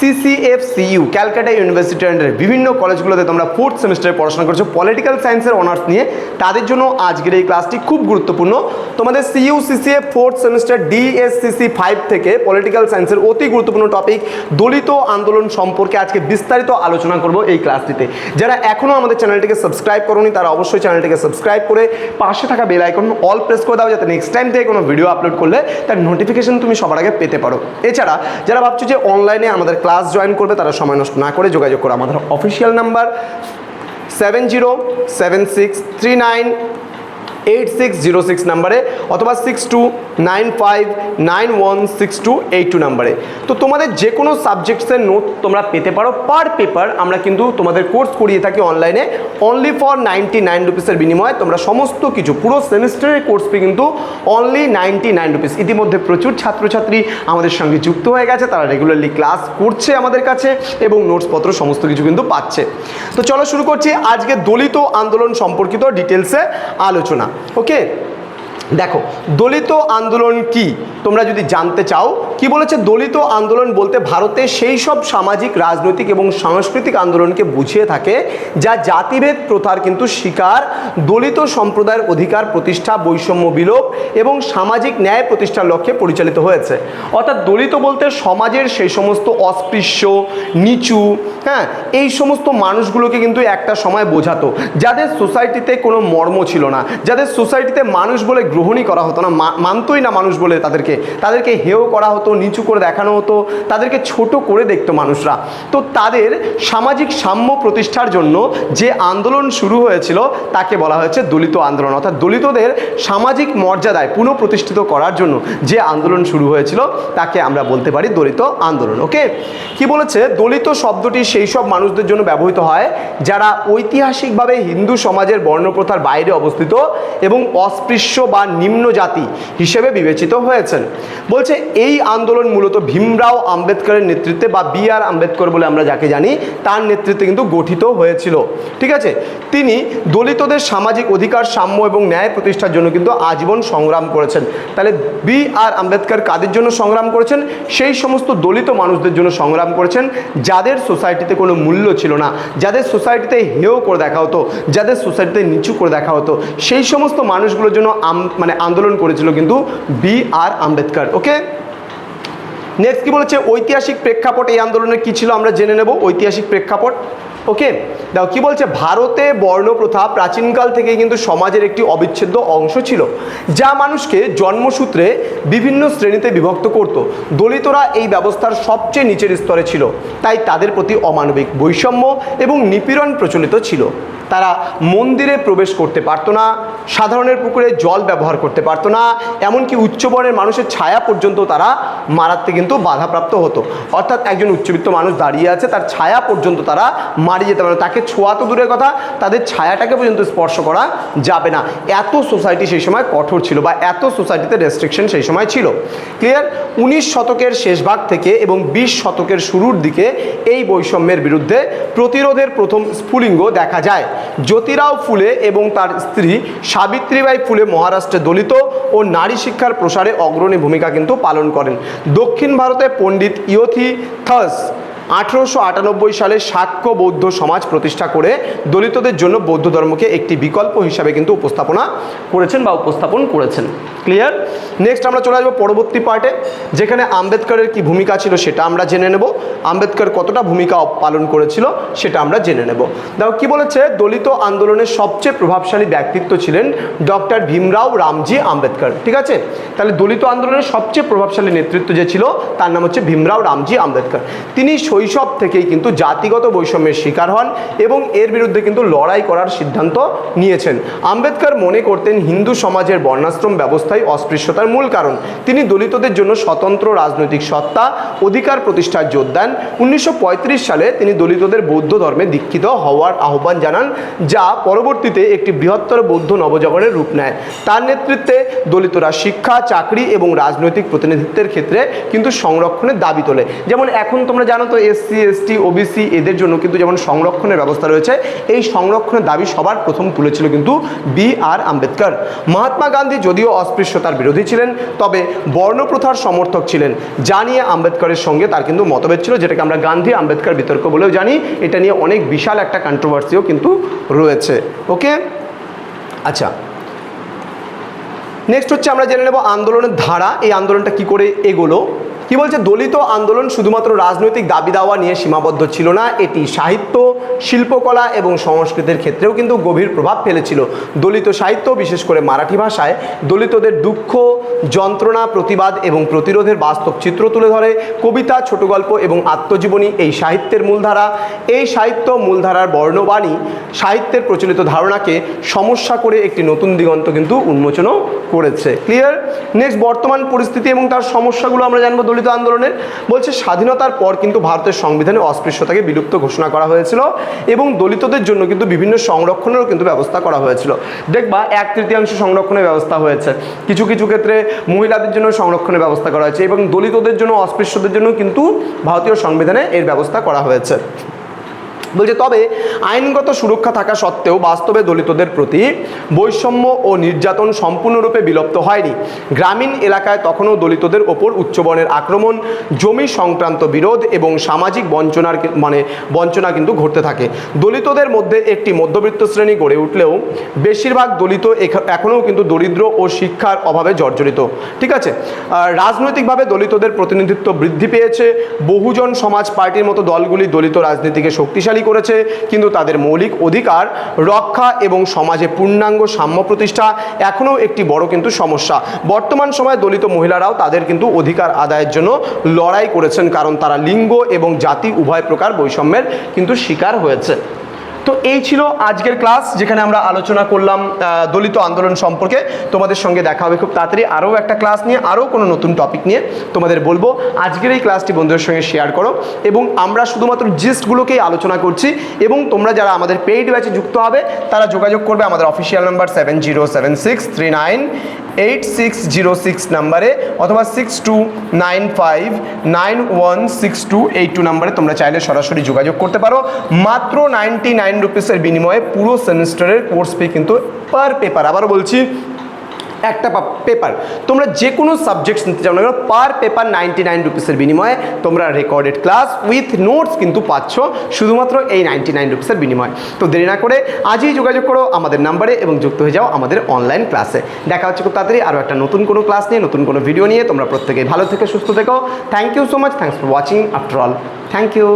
CCF CU Calcutta university আন্ডারে বিভিন্ন কলেজগুলোতে তোমরা ফোর্থ সেমিস্টারে পড়াশোনা করছ। পলিটিক্যাল সায়েন্সের অনার্স নিয়ে তাদের জন্য আজকের এই ক্লাসটি খুব গুরুত্বপূর্ণ। তোমাদের CU CCF fourth semester DSCC five থেকে পলিটিক্যাল সায়েন্সের অতি গুরুত্বপূর্ণ টপিক দলিত আন্দোলন সম্পর্কে আজকে বিস্তারিত আলোচনা করব এই ক্লাসটিতে যারা এখনও আমাদের চ্যানেলটিকে সাবস্ক্রাইব করোনি, তারা অবশ্যই চ্যানেলটিকে সাবস্ক্রাইব করে পাশে থাকা বেল আইকন অল প্রেস করে দাও, যাতে নেক্সট টাইম থেকে কোনো ভিডিও আপলোড করলে তার নোটিফিকেশন তুমি সবার আগে পেতে পারো। এছাড়া, যারা ভাবছ যে অনলাইনে আমাদের ক্লাস জয়েন করবে, তারা সময় নষ্ট না করে যোগাযোগ করো। আমাদের official number seven zero seven six three nine eight six zero six নাম্বারে অথবা six two nine five nine one six two eight two নাম্বারে। তো তোমাদের যে কোনো সাবজেক্টসের নোট তোমরা পেতে পারো। পার পেপার আমরা কিন্তু তোমাদের কোর্স করিয়ে থাকি অনলাইনে। অনলি ফর নাইনটি নাইন রুপিসের বিনিময়ে তোমরা সমস্ত কিছু, পুরো সেমিস্টারের কোর্স ফি কিন্তু অনলি নাইনটি নাইন রুপিস ইতিমধ্যে প্রচুর ছাত্রছাত্রী আমাদের সঙ্গে যুক্ত হয়ে গেছে। তারা রেগুলারলি ক্লাস করছে আমাদের কাছে এবং নোটসপত্র সমস্ত কিছু কিন্তু পাচ্ছে। তো চলো শুরু করছি আজকে দলিত আন্দোলন সম্পর্কিত ডিটেলসে আলোচনা। ওকে দেখো, দলিত আন্দোলন কি? তোমরা যদি জানতে চাও, কি বলেছে দলিত আন্দোলন বলতে ভারতে সেই সব সামাজিক, রাজনৈতিক এবং সাংস্কৃতিক আন্দোলনকে বুঝিয়ে থাকে, যা জাতিভেদ প্রথার কিন্তু শিকার, দলিত সম্প্রদায়ের অধিকার প্রতিষ্ঠা, বৈষম্য বিলোপ এবং সামাজিক ন্যায় প্রতিষ্ঠার লক্ষ্যে পরিচালিত হয়েছে। অর্থাৎ দলিত বলতে সমাজের সেই সমস্ত অস্পৃশ্য, নিচু হ্যাঁ এই সমস্ত মানুষগুলোকে কিন্তু একটা সময় বোঝাতো, যাদের সোসাইটিতে কোনো মর্ম ছিল না, যাদের সোসাইটিতে মানুষ বলে গ্রহণই করা হতো না মানতই না মানুষ বলে তাদেরকে। তাদেরকে হেয় করা হতো, নিচু করে দেখানো হতো, তাদেরকে ছোট করে দেখতো মানুষরা। তো তাদের সামাজিক সাম্য প্রতিষ্ঠার জন্য যে আন্দোলন শুরু হয়েছিল, তাকে বলা হয়েছে দলিত আন্দোলন। অর্থাৎ দলিতদের সামাজিক মর্যাদায় পুনঃপ্রতিষ্ঠিত করার জন্য যে আন্দোলন শুরু হয়েছিল, তাকে আমরা বলতে পারি দলিত আন্দোলন, ওকে? কি বলেছে? দলিত শব্দটি সেই সব মানুষদের জন্য ব্যবহৃত হয়, যারা ঐতিহাসিকভাবে হিন্দু সমাজের বর্ণপ্রথার বাইরে অবস্থিত এবং অস্পৃশ্য বা নিম্ন জাতি হিসেবে বিবেচিত হয়েছেন। বলছে, এই আন্দোলন মূলত ভীমরাও আম্বেদকরের নেতৃত্বে বা বি আর আম্বেদকর বলে আমরা যাকে জানি, তার নেতৃত্বে কিন্তু গঠিত হয়েছিল। ঠিক আছে? তিনি দলিতদের সামাজিক অধিকার, সাম্য এবং ন্যায় প্রতিষ্ঠার জন্য কিন্তু আজীবন সংগ্রাম করেছেন। তাহলে বি আর আম্বেদকর কাদের জন্য সংগ্রাম করেছেন? সেই সমস্ত দলিত মানুষদের জন্য সংগ্রাম করেছেন, যাদের সোসাইটিতে কোনো মূল্য ছিল না, যাদের সোসাইটিতে হেয় করে দেখা হতো, যাদের সোসাইটিতে নিচু করে দেখা হতো। সেই সমস্ত মানুষগুলোর জন্য আম- মানে আন্দোলন করেছিল কিন্তু B R Ambedkar, okay? Next কি বলেছে? ঐতিহাসিক প্রেক্ষাপট এই আন্দোলনের কি ছিল আমরা জেনে নেব। ঐতিহাসিক প্রেক্ষাপট ওকে দেখো, কি বলছে? ভারতে বর্ণপ্রথা প্রাচীনকাল থেকেই কিন্তু সমাজের একটি অবিচ্ছেদ্য অংশ ছিল, যা মানুষকে জন্মসূত্রে বিভিন্ন শ্রেণীতে বিভক্ত করত। দলিতরা এই ব্যবস্থার সবচেয়ে নিচের স্তরে ছিল, তাই তাদের প্রতি অমানবিক বৈষম্য এবং নিপীড়ন প্রচলিত ছিল। তারা মন্দিরে প্রবেশ করতে পারতো না, সাধারণের পুকুরে জল ব্যবহার করতে পারতো না, এমনকি উচ্চবর্ণের মানুষের ছায়া পর্যন্ত তারা মারাতে কিন্তু বাধাপ্রাপ্ত হতো। অর্থাৎ একজন উচ্চবিত্ত মানুষ দাঁড়িয়ে আছে, তার ছায়া পর্যন্ত তারা মারিয়ে যেতে পারে। তাকে ছোঁয়া তো দূরের কথা, তাদের ছায়াটাকে পর্যন্ত স্পর্শ করা যাবে না। এত সোসাইটি সেই সময় কঠোর ছিল বা এত সোসাইটিতে রেস্ট্রিকশন সেই সময় ছিল। ক্লিয়ার উনিশ শতকের শেষ ভাগ থেকে এবং বিশ শতকের শুরুর দিকে এই বৈষম্যের বিরুদ্ধে প্রতিরোধের প্রথম স্ফুলিঙ্গ দেখা যায়। জ্যোতিরাও ফুলে এবং তার স্ত্রী সাবিত্রীবাই ফুলে মহারাষ্ট্রে দলিত ও নারী শিক্ষার প্রসারে অগ্রণী ভূমিকা কিন্তু পালন করেন। দক্ষিণ ভারতে পণ্ডিত ইয়থি থস আঠেরোশো আটানব্বই সালে সাক্ষ্য বৌদ্ধ সমাজ প্রতিষ্ঠা করে দলিতদের জন্য বৌদ্ধ ধর্মকে একটি বিকল্প হিসাবে কিন্তু উপস্থাপনা করেছেন বা উপস্থাপন করেছেন। ক্লিয়ার নেক্সট আমরা চলে আসব পরবর্তী পার্টে যেখানে আম্বেদকরের কি ভূমিকা ছিল সেটা আমরা জেনে নেব। আম্বেদকর কতটা ভূমিকা পালন করেছিল সেটা আমরা জেনে নেব। দেখো, কি বলেছে? দলিত আন্দোলনের সবচেয়ে প্রভাবশালী ব্যক্তিত্ব ছিলেন ডক্টর ভীমরাও রামজি আম্বেদকর। ঠিক আছে? তাহলে দলিত আন্দোলনের সবচেয়ে প্রভাবশালী নেতৃত্ব যে ছিল, তার নাম হচ্ছে ভীমরাও রামজি আম্বেদকর। তিনি শৈশব থেকেই কিন্তু জাতিগত বৈষম্যের শিকার হন এবং এর বিরুদ্ধে কিন্তু লড়াই করার সিদ্ধান্ত নিয়েছেন। আম্বেদকর মনে করতেন হিন্দু সমাজের বর্ণাশ্রম ব্যবস্থাই অস্পৃশ্যতার মূল কারণ। তিনি দলিতদের জন্য স্বতন্ত্র রাজনৈতিক সত্তা, অধিকার প্রতিষ্ঠার জোর দেন। উনিশশো পঁয়ত্রিশ সালে তিনি দলিতদের বৌদ্ধ ধর্মে দীক্ষিত হওয়ার আহ্বান জানান, যা পরবর্তীতে একটি বৃহত্তর বৌদ্ধ নবজাগরণের রূপ নেয়। তার নেতৃত্বে দলিতরা শিক্ষা, চাকরি এবং রাজনৈতিক প্রতিনিধিত্বের ক্ষেত্রে কিন্তু সংরক্ষণের দাবি তোলে। যেমন এখন তোমরা জানো তো এসসি এসটি ওবিসি এদের জন্য কিন্তু যেমন সংরক্ষণের ব্যবস্থা রয়েছে, এই সংরক্ষণের দাবি সবার প্রথম তুলেছিল কিন্তু বি আর আম্বেদকর। মহাত্মা গান্ধী যদিও অস্পৃশ্যতার বিরোধী ছিলেন, তবে বর্ণপ্রথার সমর্থক ছিলেন। যা নিয়ে আম্বেদকরের সঙ্গে তার কিন্তু মতভেদ ছিল, যেটাকে আমরা গান্ধী আম্বেদকর বিতর্ক বলেও জানি। এটা নিয়ে অনেক বিশাল একটা কন্ট্রোভার্সিও কিন্তু রয়েছে। ওকে আচ্ছা। নেক্সট হচ্ছে আমরা জেনে নেব আন্দোলনের ধারা। এই আন্দোলনটা কি করে এগোলো? কি বলছে? দলিত আন্দোলন শুধুমাত্র রাজনৈতিক দাবি দাওয়া নিয়ে সীমাবদ্ধ ছিল না, এটি সাহিত্য, শিল্পকলা এবং সংস্কৃতির ক্ষেত্রেও কিন্তু গভীর প্রভাব ফেলেছিল। দলিত সাহিত্য, বিশেষ করে মারাঠি ভাষায়, দলিতদের দুঃখ, যন্ত্রণা, প্রতিবাদ এবং প্রতিরোধের বাস্তব চিত্র তুলে ধরে। কবিতা ছোট গল্প এবং আত্মজীবনী এই সাহিত্যের মূলধারা। এই সাহিত্য মূলধারার বর্ণবাণী সাহিত্যের প্রচলিত ধারণাকে সমস্যা করে একটি নতুন দিগন্ত কিন্তু উন্মোচনও করেছে। ক্লিয়ার? নেক্সট, বর্তমান পরিস্থিতি এবং তার সমস্যাগুলো আমরা জানব দলিত আন্দোলনের, বলছে স্বাধীনতার পর কিন্তু ভারতের সংবিধানে অস্পৃশ্যতাকে বিলুপ্ত ঘোষণা করা হয়েছিল এবং দলিতদের জন্য কিন্তু বিভিন্ন সংরক্ষণেরও কিন্তু ব্যবস্থা করা হয়েছিল। দেখবা এক তৃতীয়াংশ সংরক্ষণের ব্যবস্থা হয়েছে। কিছু কিছু ক্ষেত্রে মহিলাদের জন্য সংরক্ষণের ব্যবস্থা করা হয়েছে এবং দলিতদের জন্য, অস্পৃশ্যদের জন্য কিন্তু ভারতীয় সংবিধানে এর ব্যবস্থা করা হয়েছে। বলছে, তবে আইনগত সুরক্ষা থাকা সত্ত্বেও বাস্তবে দলিতদের প্রতি বৈষম্য ও নির্যাতন সম্পূর্ণরূপে বিলুপ্ত হয়নি। গ্রামীণ এলাকায় তখনও দলিতদের ওপর উচ্চবর্ণের আক্রমণ, জমি সংক্রান্ত বিরোধ এবং সামাজিক বঞ্চনার মানে বঞ্চনা কিন্তু ঘটতে থাকে। দলিতদের মধ্যে একটি মধ্যবিত্ত শ্রেণি গড়ে উঠলেও বেশিরভাগ দলিত এখ- এখনও কিন্তু দরিদ্র ও শিক্ষার অভাবে জর্জরিত। ঠিক আছে? রাজনৈতিকভাবে দলিতদের প্রতিনিধিত্ব বৃদ্ধি পেয়েছে। বহুজন সমাজ পার্টির মতো দলগুলি দলিত রাজনীতিকে শক্তিশালী করেছে, কিন্তু তাদের মৌলিক অধিকার, রক্ষা এবং সমাজে পূর্ণাঙ্গ সাম্য প্রতিষ্ঠা এখনও একটি বড় কিন্তু সমস্যা। বর্তমান সময়ে দলিত মহিলারাও তাদের কিন্তু অধিকার আদায়ের জন্য লড়াই করেছেন, কারণ তারা লিঙ্গ এবং জাতি উভয় প্রকার বৈষম্যের কিন্তু শিকার হয়েছে। তো এই ছিল আজকের ক্লাস, যেখানে আমরা আলোচনা করলাম দলিত আন্দোলন সম্পর্কে। তোমাদের সঙ্গে দেখা হবে খুব তাড়াতাড়ি। আরও একটা ক্লাস নিয়ে, আরও কোনো নতুন টপিক নিয়ে তোমাদের বলব। আজকের এই ক্লাসটি বন্ধুদের সঙ্গে শেয়ার করো এবং আমরা শুধুমাত্র জিস্টগুলোকেই আলোচনা করছি এবং তোমরা যারা আমাদের পেইড ব্যাচে যুক্ত হবে, তারা যোগাযোগ করবে আমাদের official number seven zero seven six three nine eight six zero six নাম্বারে অথবা six two nine five nine one six two eight two নাম্বারে তোমরা চাইলে সরাসরি যোগাযোগ করতে পারো। মাত্র নাইনটি নাইন রুপিসের বিনিময়ে পুরো সেমিস্টারের কোর্স ফি কিন্তু পার পেপার আবার বলছি, একটা পেপার তোমরা যে কোনো সাবজেক্টস নিতে চাও না কেন পার পেপার নাইনটি নাইন রুপিসের বিনিময়ে তোমরা রেকর্ডেড ক্লাস উইথ নোটস কিন্তু পাচ্ছ শুধুমাত্র এই নাইনটি নাইন রুপিসের বিনিময়ে। তো দেরি না করে আজই যোগাযোগ করো আমাদের নাম্বারে এবং যুক্ত হয়ে যাও আমাদের অনলাইন ক্লাসে দেখা হচ্ছে খুব তাড়াতাড়ি আরও একটা নতুন কোনো ক্লাস নিয়ে, নতুন কোনো ভিডিও নিয়ে। তোমরা প্রত্যেকেই ভালো থেকে, সুস্থ থেকো। Thank you so much thanks for watching after all thank you